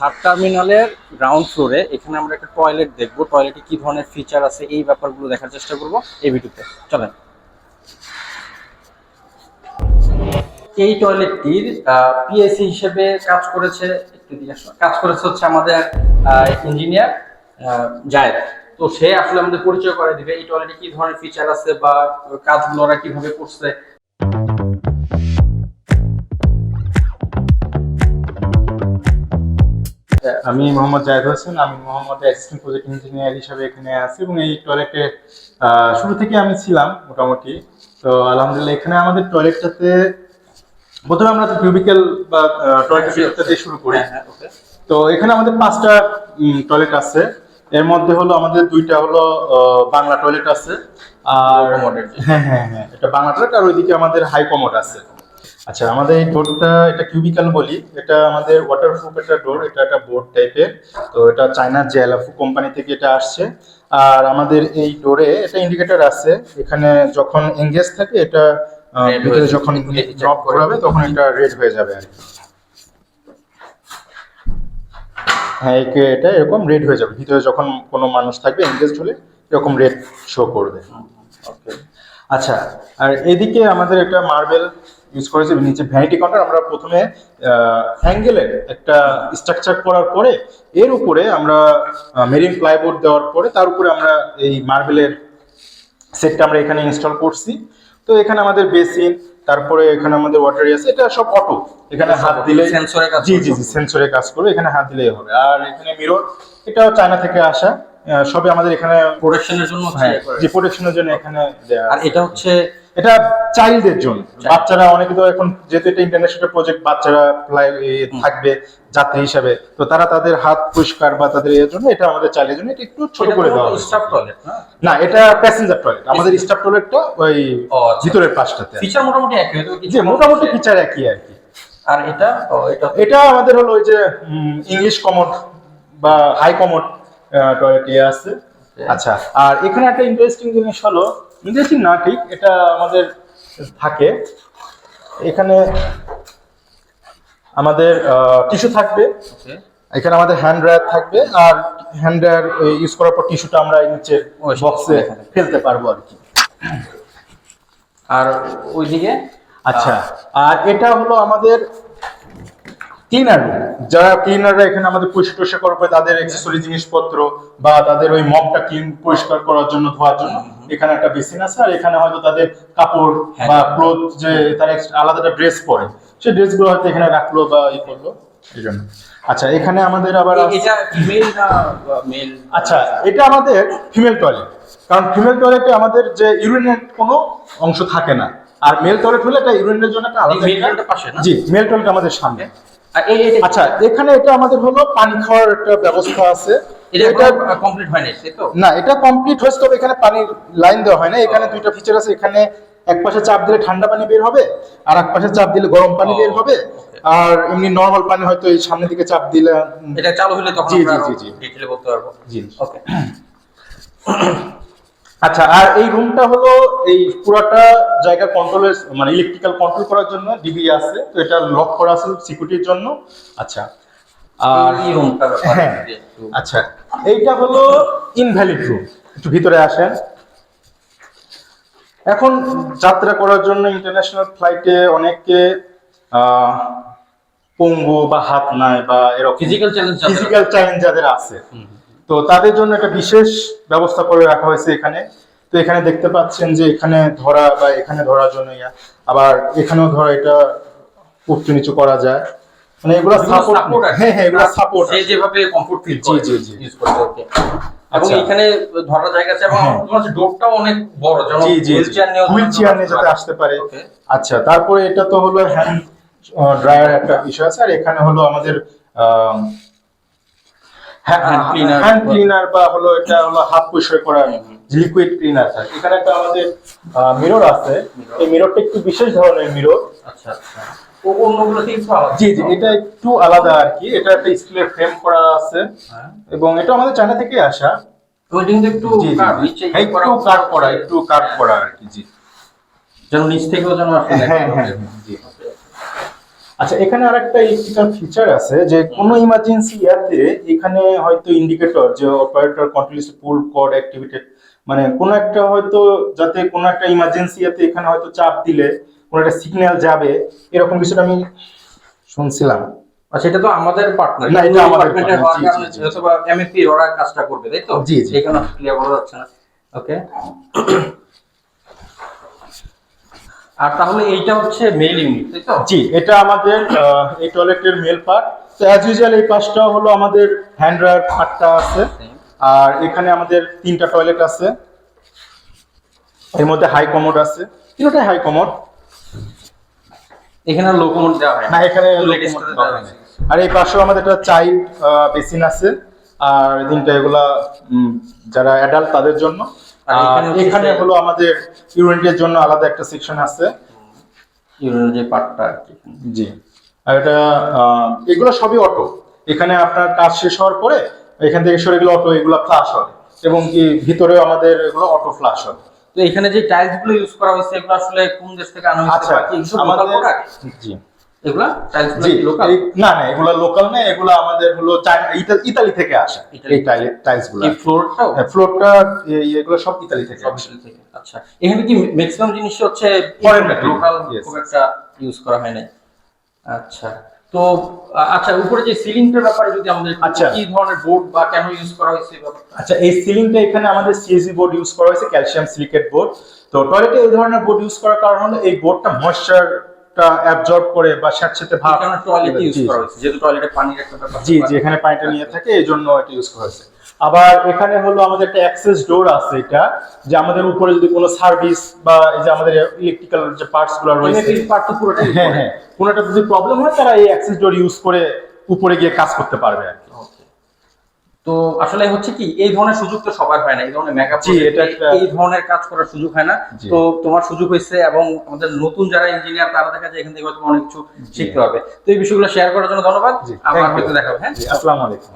Third টার্মিনালের ground ফ্লোরে এখানে আমরা একটা টয়লেট দেখব। টয়লেটে কি ধরনের ফিচার আছে, এই ব্যাপারগুলো দেখার চেষ্টা করব এই ভিডিওতে। চলেন। এই টয়লেটটির পিএসসি হিসেবে কাজ করেছে কাজ করেছে হচ্ছে আমাদের ইঞ্জিনিয়ার জায়েদ। তো সে আসলে আমাদের পরিচয় করে দিবে, এই টয়লেটে কি ধরনের ফিচার আছে বা কাজগুলো ওরা কীভাবে করছে। আমি মোহাম্মদ জাহেদ হোসেন আমি মোহাম্মদ অ্যাসিস্ট্যান্ট প্রজেক্ট ইঞ্জিনিয়ার হিসাবে এখানে আছি এবং এই টয়লেটে শুরু থেকে আমি ছিলাম মোটামুটি। তো আলহামদুলিল্লাহ এখানে আমাদের টয়লেটটাতে প্রথমে আমরা কিউবিক্যাল বা টয়লেটটা দিয়ে শুরু করি। হ্যাঁ, হ্যাঁ. তো এখানে আমাদের পাঁচটা টয়লেট আছে। এর মধ্যে হলো আমাদের দুইটা হলো বাংলা টয়লেট আছে। আর হ্যাঁ হ্যাঁ হ্যাঁ এটা বাংলা টয়লেট আর ওইদিকে আমাদের হাই কমোড আছে। আচ্ছা আমাদের এই ডোরটা এটা কিউবিক্যাল বলি এটা আমাদের ওয়াটারপ্রুফ একটা ডোর এটা একটা বোর্ড টাইপের তো এটা চায়নার জেলাফু কোম্পানি থেকে এটা আসছে। আর আমাদের এই ডোরে এটা ইন্ডিকেটর আছে এখানে যখন এঙ্গেজ থাকে এটা ভিতরে যখন ড্রপ করাবে তখন এটা রেড হয়ে যাবে আর হ্যাঁ একে এটা এরকম রেড হয়ে যাবে। ভিতরে যখন কোনো মানুষ থাকবে এঙ্গেজ হলে এরকম রেড শো করবে. আচ্ছা আর এদিকে আমাদের একটা মার্বেল ইউজ করেছি নিচে ভ্যানিটি কাউন্টার আমরা প্রথমে অ্যাঙ্গেলের একটা স্ট্রাকচার করার পরে এর উপরে আমরা মেরিন প্লাইবোর্ড দেওয়ার পরে তার উপরে আমরা এই মার্বেলের সেটটা আমরা এখানে ইনস্টল করছি। তো এখানে আমাদের বেসিন তারপরে এখানে আমাদের ওয়াটার আছে এটা সব অটো এখানে হাত দিলে Sensor-এ কাজ জি জি জি সেন্সরে কাজ করবে এখানে হাত দিলেই হবে। আর এখানে মিরর এটাও চায়না থেকে আসা। সবে আমাদের এখানে প্রোটেকশনের জন্য হ্যাঁ ইয়ে যে প্রোটেকশনের জন্য এখানে আর এটা হচ্ছে এটা চাইল্ডদের জন্য। বাচ্চারা অনেকে তো এখন যেহেতু এটা ইন্টারন্যাশনাল প্রজেক্ট বাচ্চারা থাকবে যাত্রী হিসাবে। তো তারা তাদের হাত পরিষ্কার বা তাদের এর জন্য এটা আমাদের চাইল্ডের জন্য এটা একটু ছোট করে দেওয়া। স্টাফ টয়লেট না? এটা প্যাসেঞ্জার টয়লেট আমাদের স্টাফ টয়লেটটা ওই আচ্ছা। ভিতরের পাশটাতে। ফিচার মোটামুটি একই যে মোটামুটি ফিচার একই আর কি। আর এটা? এটা এটা আমাদের হলো ওই যে ইংলিশ কমোড বা হাই কমোড টয়লেট ইয়ে আছে। আচ্ছা আর এখানে একটা ইন্টারেস্টিং জিনিস হলো ইন্টারেস্টিং না ঠিক এটা আমাদের থাকে। এখানে আমাদের টিস্যু থাকবে। এখানে আমাদের হ্যান্ড ড্রায়ার থাকবে আর হ্যান্ড ড্রায়ার ইউজ করার পর টিস্যুটা আমরা নিচে বক্সে ফেলতে পারব আর কি। আর ওইদিকে? আচ্ছা আর এটা হলো আমাদের ক্লিনার যারা ক্লিনাররা এখানে আমাদের পরিষ্কার টরিষ্কার করবে তাদের অ্যাক্সেসরি জিনিসপত্র বা তাদের ওই মগটা ক্লিন পরিষ্কার করার জন্য ধোয়ার জন্য এখানে একটা বেসিন আছে আর এখানে হয়তো তাদের কাপড় হ্যাঁ। বা ক্লোথ যে তার আলাদা একটা ড্রেস পরে সেই ড্রেসগুলো হয়তো এখানে রাখল বা ই করল এই জন্য। আচ্ছা এখানে আমাদের আবার এটা ফিমেল না মেল আচ্ছা এটা আমাদের ফিমেল টয়লেট কারণ ফিমেল টয়লেটে আমাদের যে ইউরিনের কোনো অংশ থাকে না আর মেল টয়লেট হলে এটা ইউরিনের জন্য একটা আলাদা মেল টয়লেটের পাশে না? জি মেল টয়লেট আমাদের সামনে। এটা আচ্ছা এখানে এটা আমাদের হলো পানি খাওয়ার একটা ব্যবস্থা আছে। এটা কমপ্লিট হয়নি তাই তো? না এটা কমপ্লিট হয়েছে তবে এখানে পানির লাইন দেওয়া হয় না এখানে দুইটা ফিচার আছে এখানে এক পাশে চাপ দিলে ঠান্ডা পানি বের হবে আর এক পাশে চাপ দিলে গরম পানি বের হবে। আর এমনি নর্মাল পানি হয়তো এই সামনের দিকে চাপ দিলে এটা চালু হলে তখন জি, জি, জি, জি। বলতে পারব। জি। ওকে। আচ্ছা আর এই রুমটা হলো এই পুরাটা জায়গা কন্ট্রোলের মানে ইলেকট্রিক্যাল কন্ট্রোল করার জন্য ডিবি আছে তো এটা লক করা আছে সিকিউরিটির জন্য। আচ্ছা আর এই রুমটা হ্যাঁ আচ্ছা এইটা হলো ইনভ্যালিড রুম একটু ভিতরে আসেন। এখন যাত্রা করার জন্য ইন্টারন্যাশনাল ফ্লাইটে অনেকে আহ, পঙ্গু বা হাত নাই বা এরকম ফিজিক্যাল চ্যালেঞ্জ ফিজিক্যাল চ্যালেঞ্জ যাদের আছে। তো তাদের জন্য একটা বিশেষ ব্যবস্থা করে রাখা হয়েছে এখানে। তো এখানে দেখতে পাচ্ছেন যে এখানে ধরা বা এখানে ধরার জন্য ইয়া আবার এখানেও ধরা এটা উচ্চ নিচু করা যায়। মানে এগুলো সাপোর্ট হ্যাঁ হ্যাঁ এগুলো সাপোর্ট সে যেভাবে কমফোর্ট ফিল জি, জি, জি। ইউজ করতে ওকে এবং আচ্ছা। এখানে ধরার জায়গা আছে এবং হ্যাঁ। তোমার ডোরটাও অনেক বড় যেন জি জি হুইল চেয়ার নিয়ে হুইল নিয়ে যাতে আসতে পারে। আচ্ছা তারপরে এটা তো হলো হ্যান্ড ড্রায়ার একটা বিষয় আছে। আর এখানে হলো আমাদের cleaner। হ্যান্ড ক্লিনার বা হলো এটা হলো হাত পরিষ্কার করার লিকুইড ক্লিনার থাকে এখানে একটা আমাদের মিরর আছে। এই মিররটা একটু বিশেষ ধরনের মিরর আচ্ছা আচ্ছা। জি জি এটা একটু আলাদা আর কি। এটা একটা স্টিলের ফ্রেম করা আছে। হ্যাঁ। এবং এটা আমাদের চায়না থেকে আসা। হ্যাঁ, একটু কাট করা একটু কাট করা আর কি জি। যেন নিচ থেকেও যেন আসলে হ্যাঁ হ্যাঁ জি। আচ্ছা এখানে আরেকটা ইলেকট্রিক্যাল ফিচার আছে যে কোনো ইমার্জেন্সি ইয়াতে এখানে হয়তো ইন্ডিকেটর যে operator continuously pull cord activated মানে কোনো একটা হয়তো যাতে কোনো একটা ইমার্জেন্সি ইয়াতে এখানে হয়তো চাপ দিলে কোনো একটা সিগন্যাল যাবে এরকম কিছুটা আমি শুনছিলাম আচ্ছা এটা তো আমাদের পার্টনার না, এটা আমাদের partner, হওয়ার কারণে জি, জি। যেহেতু বা এমএপি ওরা কাজটা করবে তাই তো জি, জি। এখানে ক্লিয়ার করা যাচ্ছে না ওকে আর তাহলে এইটা হচ্ছে মেল ইউনিট তাই তো? জি এটা আমাদের এই টয়লেটের মেল পার্ট তো অ্যাজ ইউজুয়াল এই পাশটা হলো আমাদের হ্যান্ড ড্রায়ার পার্টটা আছে। আর এখানে আমাদের তিনটা টয়লেট আছে। এর মধ্যে হাই কমোড আছে। তিনটাই হাই কমোড এখানে লোকোমোট দেওয়া হয় না। এখানে। আর এই পাশেও আমাদের একটা চাইল্ড বেসিন আছে। আর তিনটা এগুলা যারা অ্যাডাল্ট তাদের জন্য। এখানে হলো আমাদের ইউরিনের জন্য আলাদা একটা সেকশন আছে। ইউরিনের যে পার্টটা আর কি। জি। আর এটা এগুলো সবই অটো। এখানে আপনার কাজ শেষ হওয়ার পরে এখান থেকে সরে গেলে অটো এগুলো ফ্লাশ হয়। এবং কি ভিতরেও আমাদের এগুলো অটো ফ্লাশ হয়। তো এখানে যে টাইলসগুলো ইউজ করা হয়েছে এগুলো আসলে কোন দেশ থেকে আনা হয়েছে আচ্ছা এগুলো আমাদের জি। এগুলা না না এগুলো লোকাল না এগুলো আমাদের হলো ইতালি থেকে আসে। ইতালি। এই টাইলসগুলো। এই ফ্লোরটা এগুলো সব ইতালি থেকে ইতালি থেকে আচ্ছা। এখানে কি ম্যাক্সিমাম জিনিস হচ্ছে Foreign লোকাল খুব একটা ইউজ করা হয় নাই? আচ্ছা তো আচ্ছা উপরে যে সিলিংটার ব্যাপারে যদি আমাদের আচ্ছা। কি ধরনের বোর্ড বা কেন ইউজ করা হয়েছে আচ্ছা এই সিলিংটা এখানে আমাদের সিএসি বোর্ড ইউজ করা হয়েছে ক্যালসিয়াম সিলিকেট বোর্ড তো টয়লেটে এই ধরনের বোর্ড ইউজ করার কারণ হলো এই বোর্ডটা অ্যাবজর্ব করে বা স্যাঁতসেঁতে ভাব এখানে টয়লেট ইউজ করা হয়েছে যেহেতু টয়লেটে পানির একটা ব্যাপার জি জি এখানে পানিটা নিয়ে থাকে এটা ইউজ করা হয়েছে। আবার এখানে হলো আমাদের একটা অ্যাক্সেস ডোর আছে এটা যে আমাদের উপরে যদি কোনো সার্ভিস বা এই যে আমাদের ইলেকট্রিক্যাল যে পার্টসগুলো রয়েছে পার্ট তো পুরোটাই হ্যাঁ হ্যাঁ। কোনো একটা যদি প্রবলেম হয় তারা এই অ্যাক্সেস ডোর ইউজ করে উপরে গিয়ে কাজ করতে পারবে আর. তো আসলে হচ্ছে কি এই ধরনের সুযোগ তো সবার হয় না এই ধরনের মেকআপ এই ধরনের কাজ করার সুযোগ হয় না। তো তোমার সুযোগ হয়েছে এবং আমাদের নতুন যারা ইঞ্জিনিয়ার তারা দেখা যায় এখান থেকে হয়তো অনেক কিছু শিখতে হবে। তো এই বিষয়গুলো শেয়ার করার জন্য ধন্যবাদ। আবার হয়তো দেখা হবে হ্যাঁ আসসালামু আলাইকুম।